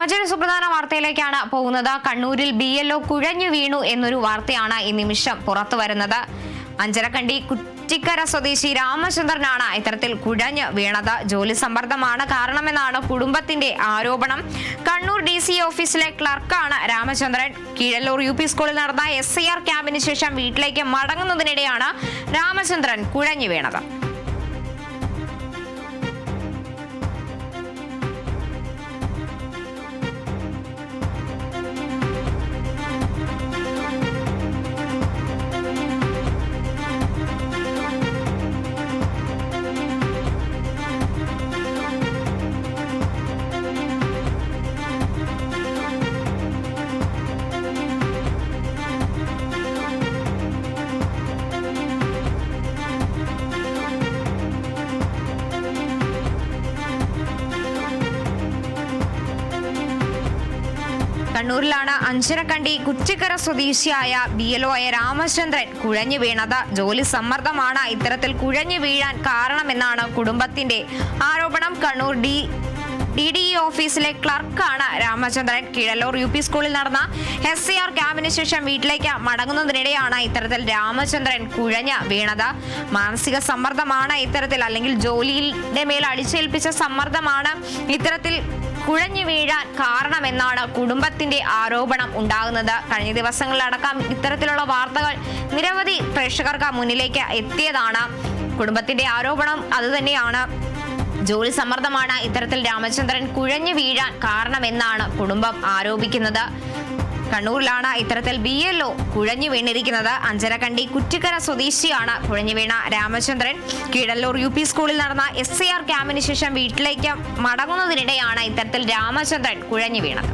മറ്റൊരു സുപ്രധാന വാർത്തയിലേക്കാണ് പോകുന്നത്. കണ്ണൂരിൽ ബി എൽ ഒ കുഴഞ്ഞു വീണു എന്നൊരു വാർത്തയാണ് ഈ നിമിഷം പുറത്തു വരുന്നത്. അഞ്ചരക്കണ്ടി കുറ്റിക്കര സ്വദേശി രാമചന്ദ്രനാണ് ഇത്തരത്തിൽ കുഴഞ്ഞു വീണത്. ജോലി സമ്മർദ്ദമാണ് കാരണമെന്നാണ് കുടുംബത്തിന്റെ ആരോപണം. കണ്ണൂർ ഡി സി ഓഫീസിലെ ക്ലർക്കാണ് രാമചന്ദ്രൻ. കീഴല്ലൂർ യു പി സ്കൂളിൽ നടന്ന എസ് ഐ ആർ ക്യാമ്പിന് ശേഷം വീട്ടിലേക്ക് മടങ്ങുന്നതിനിടെയാണ് രാമചന്ദ്രൻ കുഴഞ്ഞു വീണത്. കണ്ണൂരിലാണ് അഞ്ചരക്കണ്ടി കുറ്റിക്കര സ്വദേശിയായ ബി എൽ ഒ രാമചന്ദ്രൻ കുഴഞ്ഞു വീണത്. ജോലി സമ്മർദ്ദമാണ്. ഇത്തരത്തിൽ കുഴഞ്ഞു വീഴാൻ കാരണമെന്നാണ് കുടുംബത്തിന്റെ ആരോപണം. Kannur D D D E ഓഫീസിലെ ക്ലർക്കാണ് രാമചന്ദ്രൻ. കീഴല്ലൂർ യു പി സ്കൂളിൽ നടന്ന എസ് സി ആർ ക്യാമ്പിന് ശേഷം വീട്ടിലേക്ക് മടങ്ങുന്നതിനിടെയാണ് ഇത്തരത്തിൽ രാമചന്ദ്രൻ കുഴഞ്ഞ വീണത്. മാനസിക സമ്മർദ്ദമാണ് ഇത്തരത്തിൽ അല്ലെങ്കിൽ ജോലിയുടെ മേൽ അടിച്ചേൽപ്പിച്ച സമ്മർദ്ദമാണ് ഇത്തരത്തിൽ കുഴഞ്ഞു വീഴാൻ കാരണമെന്നാണ് കുടുംബത്തിന്റെ ആരോപണം ഉണ്ടാകുന്നത്. കഴിഞ്ഞ ദിവസങ്ങളിലടക്കം ഇത്തരത്തിലുള്ള വാർത്തകൾ നിരവധി പ്രേക്ഷകർക്ക് മുന്നിലേക്ക് എത്തിയതാണ്. കുടുംബത്തിന്റെ ആരോപണം അതുതന്നെയാണ്. ജോലി സമ്മർദ്ദമാണ് ഇത്തരത്തിൽ രാമചന്ദ്രൻ കുഴഞ്ഞു വീഴാൻ കാരണമെന്നാണ് കുടുംബം ആരോപിക്കുന്നത്. കണ്ണൂരിലാണ് ഇത്തരത്തിൽ ബി എൽ ഒ കുഴഞ്ഞു വീണിരിക്കുന്നത്. അഞ്ചരക്കണ്ടി കുറ്റിക്കര സ്വദേശിയാണ് കുഴഞ്ഞു വീണ രാമചന്ദ്രൻ. കീഴല്ലൂർ യു പി സ്കൂളിൽ നടന്ന എസ് സി ആർ ക്യാമ്പിന് ശേഷം വീട്ടിലേക്ക് മടങ്ങുന്നതിനിടെയാണ് ഇത്തരത്തിൽ രാമചന്ദ്രൻ കുഴഞ്ഞു വീണത്.